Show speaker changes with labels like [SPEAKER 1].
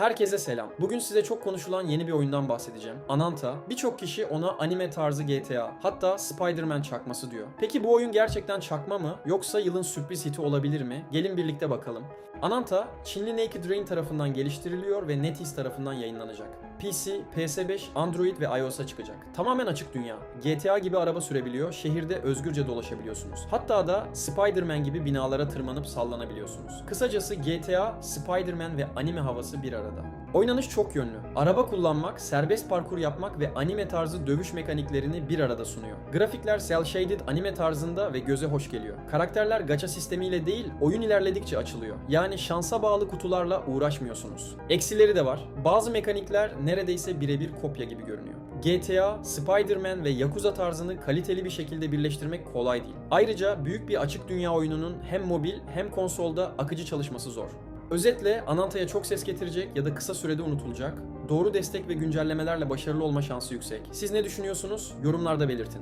[SPEAKER 1] Herkese selam. Bugün size çok konuşulan yeni bir oyundan bahsedeceğim. Ananta. Birçok kişi ona anime tarzı GTA, hatta Spider-Man çakması diyor. Peki bu oyun gerçekten çakma mı yoksa yılın sürpriz hiti olabilir mi? Gelin birlikte bakalım. Ananta, Çinli Naked Rain tarafından geliştiriliyor ve NetEase tarafından yayınlanacak. PC, PS5, Android ve iOS'a çıkacak. Tamamen açık dünya. GTA gibi araba sürebiliyor, şehirde özgürce dolaşabiliyorsunuz. Hatta da Spider-Man gibi binalara tırmanıp sallanabiliyorsunuz. Kısacası GTA, Spider-Man ve anime havası bir arada. Oynanış çok yönlü. Araba kullanmak, serbest parkur yapmak ve anime tarzı dövüş mekaniklerini bir arada sunuyor. Grafikler cel shaded anime tarzında ve göze hoş geliyor. Karakterler gacha sistemiyle değil, oyun ilerledikçe açılıyor. Yani şansa bağlı kutularla uğraşmıyorsunuz. Eksileri de var. Bazı mekanikler neredeyse birebir kopya gibi görünüyor. GTA, Spider-Man ve Yakuza tarzını kaliteli bir şekilde birleştirmek kolay değil. Ayrıca büyük bir açık dünya oyununun hem mobil hem konsolda akıcı çalışması zor. Özetle Ananta'ya çok ses getirecek ya da kısa sürede unutulacak. Doğru destek ve güncellemelerle başarılı olma şansı yüksek. Siz ne düşünüyorsunuz? Yorumlarda belirtin.